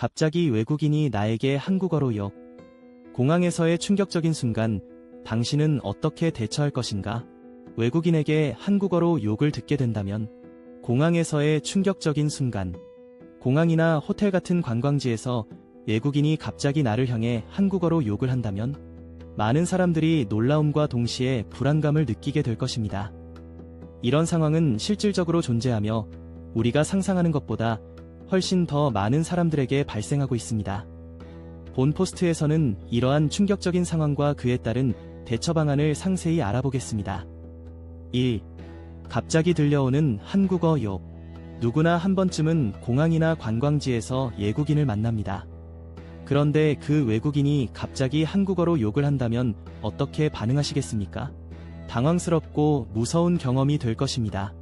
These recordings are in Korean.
갑자기 외국인이 나에게 한국어로 욕. 공항에서의 충격적인 순간, 당신은 어떻게 대처할 것인가? 외국인에게 한국어로 욕을 듣게 된다면, 공항에서의 충격적인 순간, 공항이나 호텔 같은 관광지에서 외국인이 갑자기 나를 향해 한국어로 욕을 한다면, 많은 사람들이 놀라움과 동시에 불안감을 느끼게 될 것입니다. 이런 상황은 실질적으로 존재하며 우리가 상상하는 것보다 훨씬 더 많은 사람들에게 발생하고 있습니다. 본 포스트에서는 이러한 충격적인 상황과 그에 따른 대처 방안을 상세히 알아보겠습니다. 1. 갑자기 들려오는 한국어 욕. 누구나 한 번쯤은 공항이나 관광지에서 외국인을 만납니다. 그런데 그 외국인이 갑자기 한국어로 욕을 한다면 어떻게 반응하시겠습니까? 당황스럽고 무서운 경험이 될 것입니다.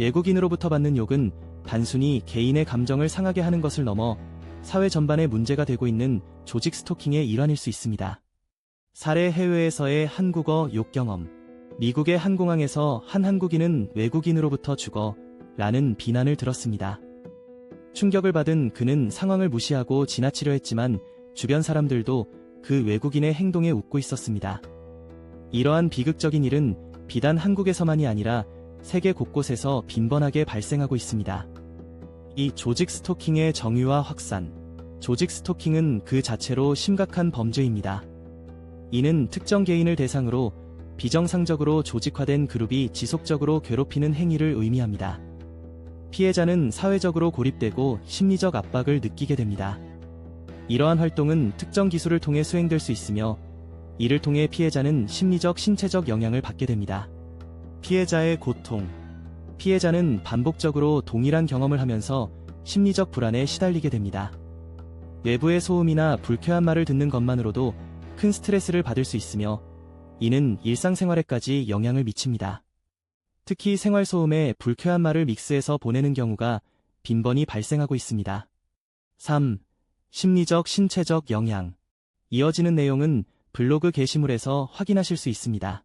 외국인으로부터 받는 욕은 단순히 개인의 감정을 상하게 하는 것을 넘어 사회 전반에 문제가 되고 있는 조직 스토킹의 일환일 수 있습니다. 사례 해외에서의 한국어 욕 경험. 미국의 한 공항에서 한 한국인은 외국인으로부터 죽어 라는 비난을 들었습니다. 충격을 받은 그는 상황을 무시하고 지나치려 했지만 주변 사람들도 그 외국인의 행동에 웃고 있었습니다. 이러한 비극적인 일은 비단 한국에서만이 아니라 세계 곳곳에서 빈번하게 발생하고 있습니다. 이 조직 스토킹의 정의와 확산. 조직 스토킹은 그 자체로 심각한 범죄입니다. 이는 특정 개인을 대상으로 비정상적으로 조직화된 그룹이 지속적으로 괴롭히는 행위를 의미합니다. 피해자는 사회적으로 고립되고 심리적 압박을 느끼게 됩니다. 이러한 활동은 특정 기술을 통해 수행될 수 있으며 이를 통해 피해자는 심리적, 신체적 영향을 받게 됩니다. 피해자의 고통. 피해자는 반복적으로 동일한 경험을 하면서 심리적 불안에 시달리게 됩니다. 외부의 소음이나 불쾌한 말을 듣는 것만으로도 큰 스트레스를 받을 수 있으며 이는 일상생활에까지 영향을 미칩니다. 특히 생활소음에 불쾌한 말을 믹스해서 보내는 경우가 빈번히 발생하고 있습니다. 3. 심리적 신체적 영향. 이어지는 내용은 블로그 게시물에서 확인하실 수 있습니다.